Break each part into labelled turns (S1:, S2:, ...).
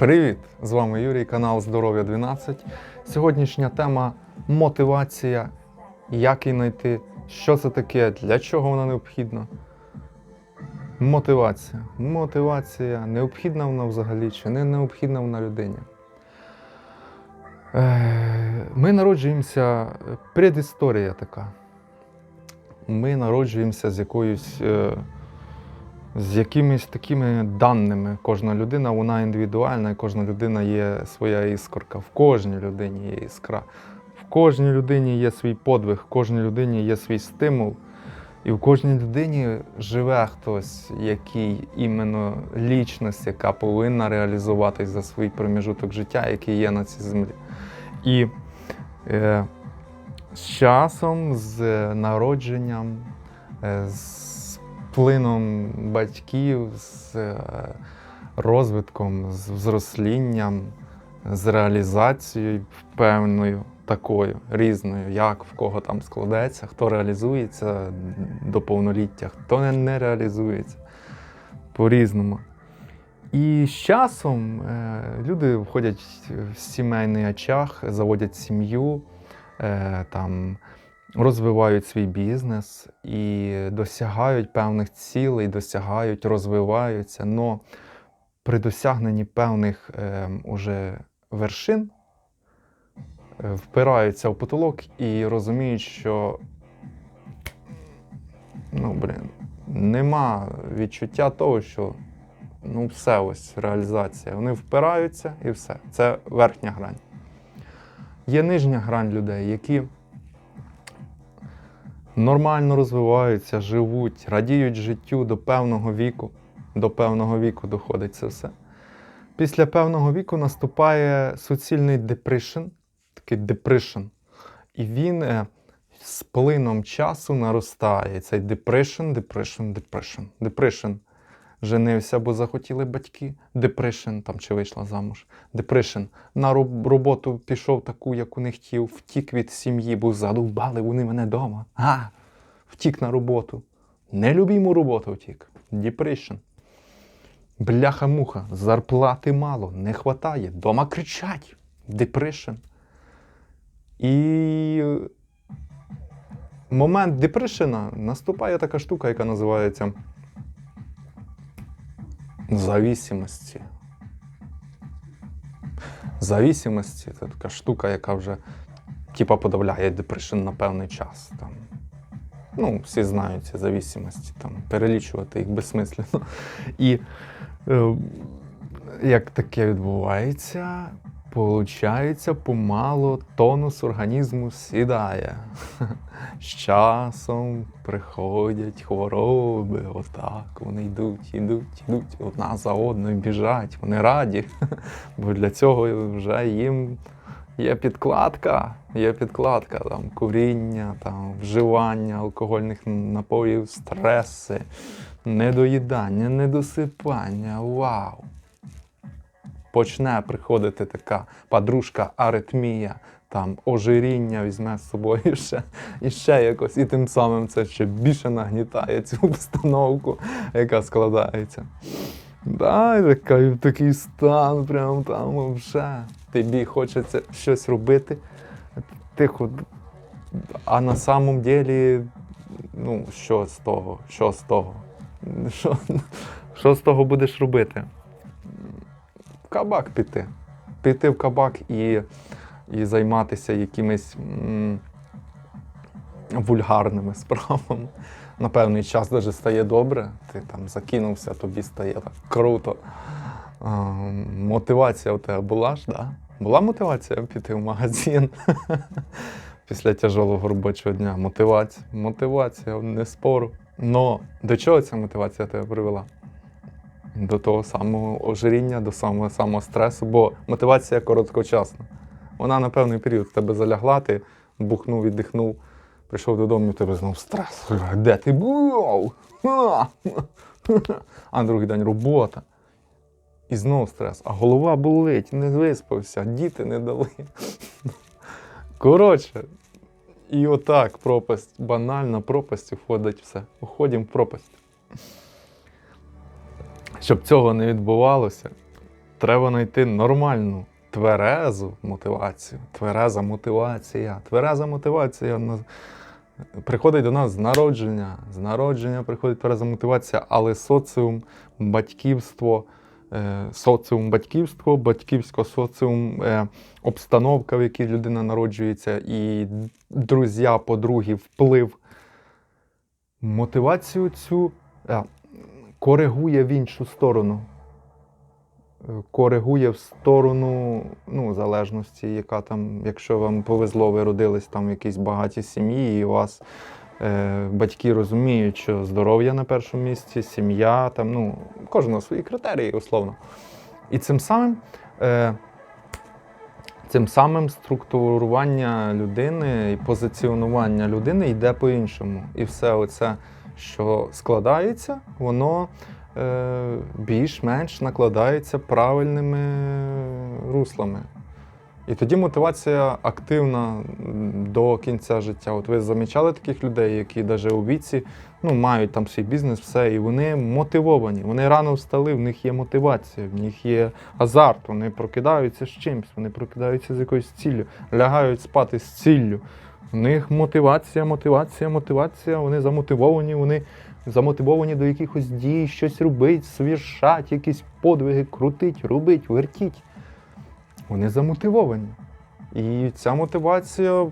S1: Привіт! З вами Юрій, канал Здоров'я 12. Сьогоднішня тема мотивація. Як її знайти, що це таке, для чого вона необхідна. Мотивація. Мотивація. Необхідна вона взагалі чи не необхідна вона людині. Е, Ми народжуємося, предісторія така. Ми народжуємося з якоюсь. З якимись такими даними. Кожна людина вона індивідуальна, і кожна людина є своя іскорка. В кожній людині є іскра. В кожній людині є свій подвиг, в кожній людині є свій стимул. І в кожній людині живе хтось, який іменно лічність, яка повинна реалізуватись за свій проміжуток життя, який є на цій землі. І е, з часом, з народженням, е, з плином батьків, з е, розвитком, з взрослінням, з реалізацією певною такою, різною, як в кого там складеться, хто реалізується до повноліття, хто не, реалізується по-різному. І з часом е, люди входять в сімейний очаг, заводять сім'ю, е, там, розвивають свій бізнес і досягають певних цілей, досягають, розвиваються. Но при досягненні певних е, уже вершин е, впираються в потолок і розуміють, що ну, блін, нема відчуття того, що ну, все ось реалізація. Вони впираються і все. Це верхня грань. Є нижня грань людей, які нормально розвиваються, живуть, радіють життю до певного віку. До певного віку доходить це все. Після певного віку наступає суцільний депришн, такий депришн. І він е, з плином часу наростає. Цей депришн, депришн, депришн. Депришн. Женився, бо захотіли батьки. Депришн, там чи вийшла замуж. Депришн. На роботу пішов таку, яку не хотів, втік від сім'ї, бо задовбали вони мене вдома. А, втік на роботу. Нелюбіму роботу втік. Депришн. Бляха-муха, зарплати мало, не хватає. Дома кричать. Депришн. І момент депрешена наступає така штука, яка називається зависимості. Зависимості це така штука, яка вже типа подавляє депрешн на певний час. Там. Ну, всі знають ці зависимості, там, перелічувати їх безсмислено. І е, як таке відбувається, получається, помало тонус організму сідає. З часом приходять хвороби, отак вони йдуть, йдуть, йдуть, одна за одною біжать, вони раді. Бо для цього вже їм є підкладка, є підкладка, там куріння, там вживання алкогольних напоїв, стреси, недоїдання, недосипання. Вау! Почне приходити така подружка аритмія, там ожиріння візьме з собою ще, і ще якось, і тим самим це ще більше нагнітає цю обстановку, яка складається. Да, така, такий стан, прям там вже. Тобі хочеться щось робити. Тихо. А на самом деле, ну, що з того? Що з того? Що, що з того будеш робити? Кабак піти. Піти в кабак і, і займатися якимись м, вульгарними справами. На певний час даже стає добре. Ти там закинувся, тобі стає так круто. А, мотивація у тебе була ж, да? Була мотивація піти в магазин після тяжкого робочого дня. Мотивація, мотивація, не спору. Но до чого ця мотивація тебе привела? До того самого ожиріння, до самого самого стресу, бо мотивація короткочасна. Вона на певний період в тебе залягла, ти бухнув, віддихнув, прийшов додому, і в тебе знов стрес. Де ти був? А на другий день робота. І знов стрес. А голова болить, не виспався, діти не дали. Коротше, і отак пропасть, банальна пропасть входить все. Уходимо в пропасть. Щоб цього не відбувалося, треба знайти нормальну, тверезу мотивацію. Твереза мотивація. Твереза мотивація приходить до нас з народження. З народження приходить твереза мотивація, але соціум, батьківство, е, соціум батьківство, батьківсько соціум, е, обстановка, в якій людина народжується, і друзі, подруги, вплив. Мотивацію цю коригує в іншу сторону. Е, Коригує в сторону ну, залежності, яка там, якщо вам повезло, ви родились там в якійсь багатій сім'ї, і у вас е, батьки розуміють, що здоров'я на першому місці, сім'я, там, ну, кожного свої критерії, условно. І цим самим, е, цим самим структурування людини і позиціонування людини йде по-іншому. І все оце, що складається, воно е, більш-менш накладається правильними руслами. І тоді мотивація активна до кінця життя. От ви замічали таких людей, які навіть у віці ну, мають там свій бізнес, все, і вони мотивовані. Вони рано встали, в них є мотивація, в них є азарт, вони прокидаються з чимось, вони прокидаються з якоюсь ціллю, лягають спати з ціллю. У них мотивація, мотивація, мотивація, вони замотивовані, вони замотивовані до якихось дій, щось робить, совершать, якісь подвиги, крутить, робить, вертіть. Вони замотивовані. І ця мотивація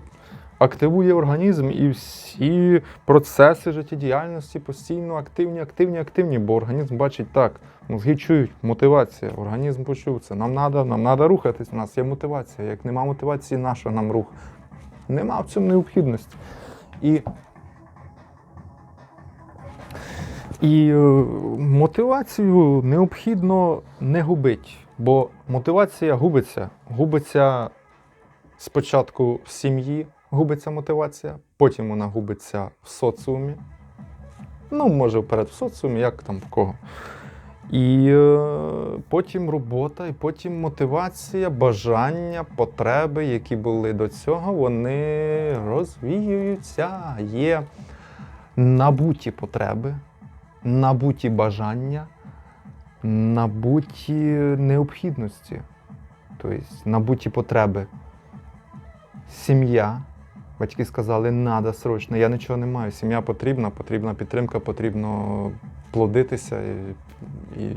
S1: активує організм і всі процеси життєдіяльності постійно активні, активні, активні, бо організм бачить так, мозги чують, мотивація, організм почув це. Нам треба нам рухатись, у нас є мотивація. Як нема мотивації, наша нам рух? Нема в цьому необхідності. І І е, мотивацію необхідно не губити, бо мотивація губиться. Губиться спочатку в сім'ї, губиться мотивація, потім вона губиться в соціумі. Ну, може, вперед в соціумі, як там в кого. І е, потім робота, і потім мотивація, бажання, потреби, які були до цього, вони розвіюються. Є набуті потреби, набуті бажання, набуті необхідності, тобто набуті потреби. Сім'я. Батьки сказали, надо срочно, я нічого не маю. Сім'я потрібна, потрібна підтримка, потрібно плодитися і,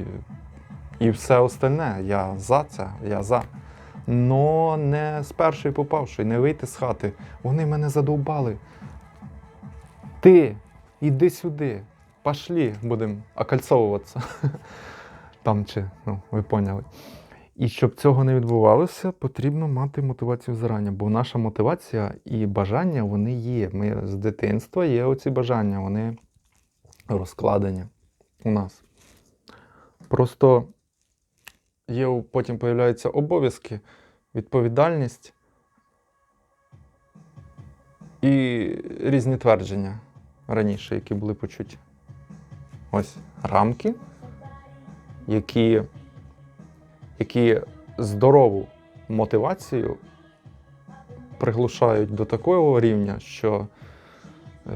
S1: і, все остальне. Я за це, я за. Но не з першої попавши, не вийти з хати. Вони мене задовбали. Ти, іди сюди, пошлі, будемо окольцовуватися. Там чи, ну, ви поняли. І щоб цього не відбувалося, потрібно мати мотивацію зарані, бо наша мотивація і бажання вони є. Ми з дитинства є оці бажання, вони розкладені у нас. Просто є, потім появляються обов'язки, відповідальність і різні твердження раніше, які були почуті. Ось рамки, які які здорову мотивацію приглушають до такого рівня, що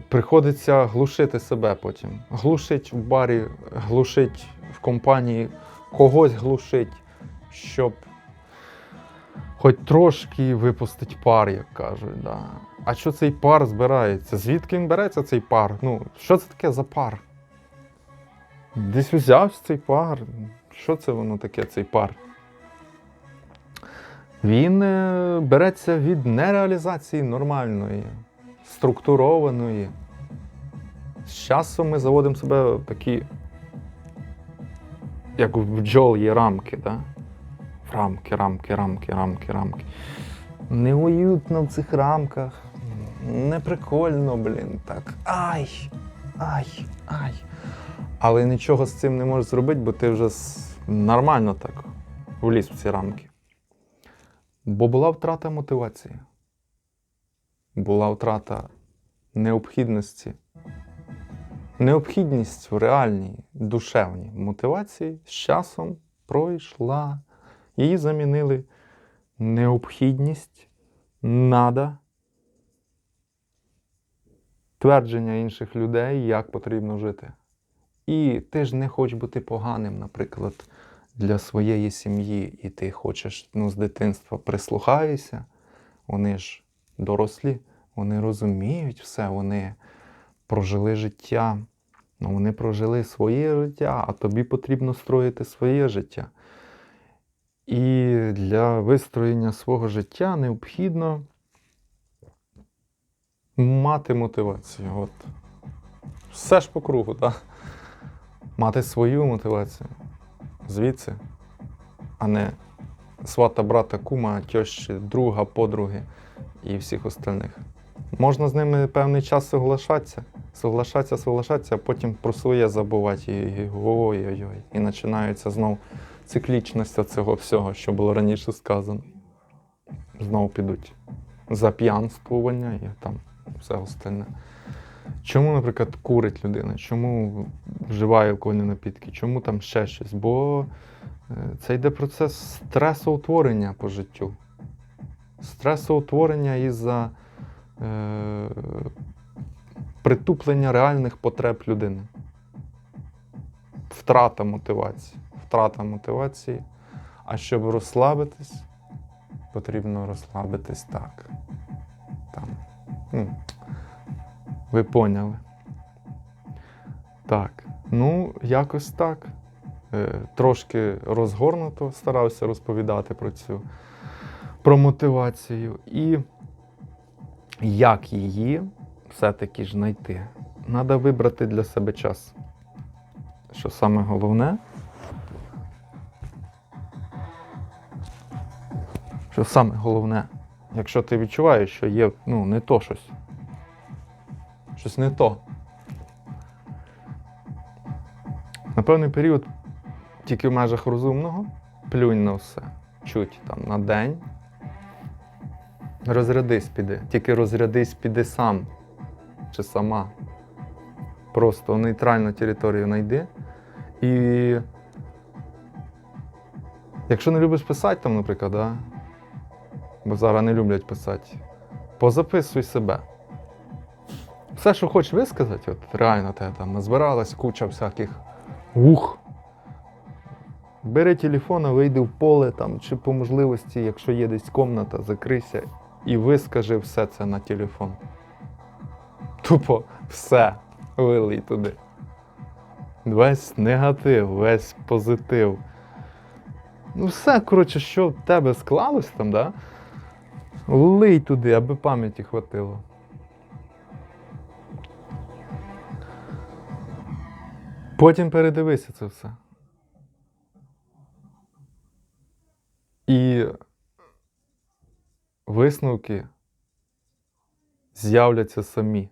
S1: приходиться глушити себе потім. Глушить в барі, глушить в компанії, когось глушить, щоб хоч трошки випустить пар, як кажуть. Да. А що цей пар збирається? Звідки він береться цей пар? Ну, що це таке за пар? Десь взявся цей пар. Що це воно таке, цей пар? Він е, береться від нереалізації нормальної, структурованої. З часом ми заводимо себе в такі, як в бджол є рамки, да? Рамки, рамки, рамки, рамки, рамки. Неуютно в цих рамках. Не прикольно, блін, так. Ай! Ай! Ай! Але нічого з цим не можеш зробити, бо ти вже нормально так вліз в ці рамки. Бо була втрата мотивації, була втрата необхідності. Необхідність в реальній душевній мотивації з часом пройшла. Її замінили необхідність, нада, твердження інших людей, як потрібно жити. І ти ж не хочеш бути поганим, наприклад, для своєї сім'ї, і ти хочеш ну, з дитинства прислухаєшся, вони ж дорослі, вони розуміють все, вони прожили життя. Ну, вони прожили своє життя, а тобі потрібно строїти своє життя. І для вистроєння свого життя необхідно мати мотивацію. От. Все ж по кругу, так? Мати свою мотивацію. Звідси, а не свата, брата, кума, тьощі, друга, подруги і всіх остальних. Можна з ними певний час соглашатися, соглашатися, соглашатися, а потім про своє забувати. І, ой-ой-ой. І починається знов циклічність цього всього, що було раніше сказано. Знову підуть за п'янствування і там все остальне. Чому, наприклад, курить людина? Чому вживає алкогольні напітки? Чому там ще щось? Бо це йде процес стресоутворення по життю. Стресоутворення із-за е, притуплення реальних потреб людини. Втрата мотивації. Втрата мотивації. А щоб розслабитись, потрібно розслабитись так. Там. Ну, ви поняли. Так. Ну, якось так. Е, трошки розгорнуто старався розповідати про цю про мотивацію. І як її все-таки ж знайти? Треба вибрати для себе час. Що саме головне? Що саме головне, якщо ти відчуваєш, що є ну, не то щось. Щось не то. На певний період тільки в межах розумного плюнь на все. Чуть там на день. Розрядись піди. Тільки розрядись піди сам чи сама. Просто нейтральну територію знайди. І якщо не любиш писати, там, наприклад, да? бо зараз не люблять писати, позаписуй себе. Все, що хочеш висказати, от реально тебе там назбиралась куча всяких ух. Бери телефон, вийди в поле там, чи по можливості, якщо є десь комната, закрийся і вискажи все це на телефон. Тупо все вилий туди. Весь негатив, весь позитив. Ну, все, коротше, що в тебе склалось там, да? лий туди, аби пам'яті хватило. Потім передивися це все. І висновки з'являться самі.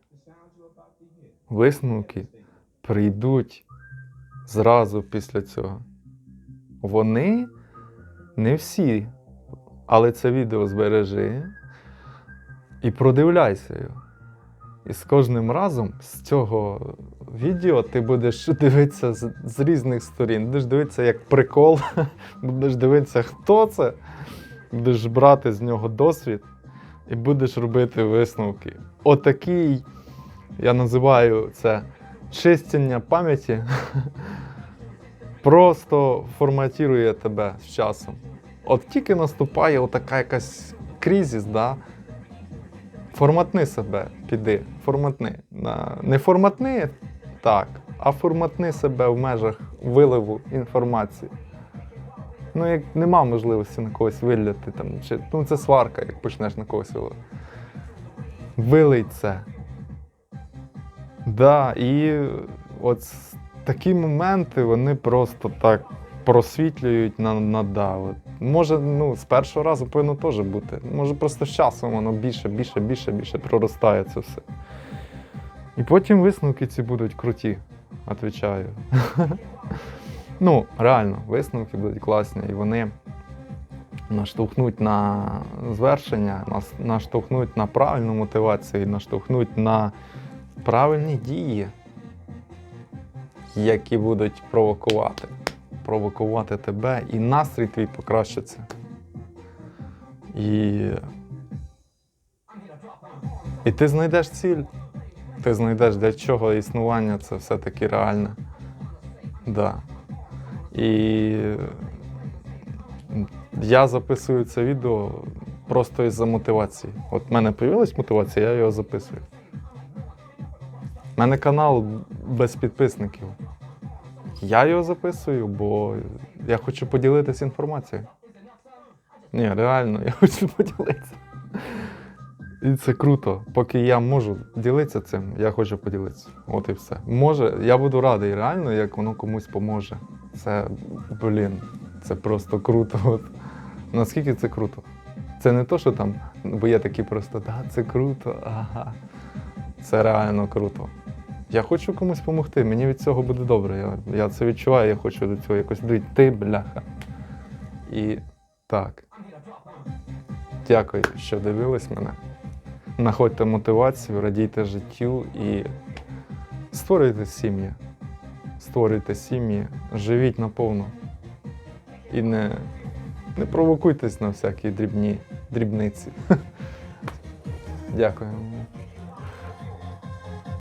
S1: Висновки прийдуть зразу після цього. Вони не всі, але це відео збережи і продивляйся його. І з кожним разом з цього відео ти будеш дивитися з, з різних сторін. Будеш дивитися як прикол, будеш дивитися, хто це, будеш брати з нього досвід і будеш робити висновки. Отакий, я називаю це чистення пам'яті, просто форматує тебе з часом. От тільки наступає отака якась кризис, да? форматни себе, піди, форматни. Не форматни так, а форматни себе в межах виливу інформації. Ну, як нема можливості на когось виляти, там, чи, ну це сварка, як почнеш на когось виливати. Вилий це. Да, і от такі моменти вони просто так просвітлюють на, на да. От. Може, ну, з першого разу повинно теж бути. Може, просто з часом воно більше, більше, більше, більше проростає це все. І потім висновки ці будуть круті, відповідаю. ну, реально, висновки будуть класні, і вони наштовхнуть на звершення, наштовхнуть на правильну мотивацію, наштовхнуть на правильні дії, які будуть провокувати. Провокувати тебе, і настрій твій покращиться. І, і ти знайдеш ціль. Ти знайдеш, для чого існування це все-таки реальне. Да. І я записую це відео просто із-за мотивації. От в мене появилась мотивація, я його записую. У мене канал без підписників. Я його записую, бо я хочу поділитися інформацією. Ні, реально, я хочу поділитися. І це круто. Поки я можу ділитися цим, я хочу поділитися. От і все. Може, я буду радий реально, як воно комусь поможе. Це, блін, це просто круто. От. Наскільки це круто? Це не то, що там, бо є такі просто, да, це круто, ага. Це реально круто. Я хочу комусь допомогти, мені від цього буде добре. Я, я це відчуваю, я хочу до цього якось дійти, бляха. І так. Дякую, що дивились мене. Находьте мотивацію, радійте життю і створюйте сім'ї. Створюйте сім'ї, живіть наповну. І не, не провокуйтесь на всякі дрібні дрібниці. Дякую.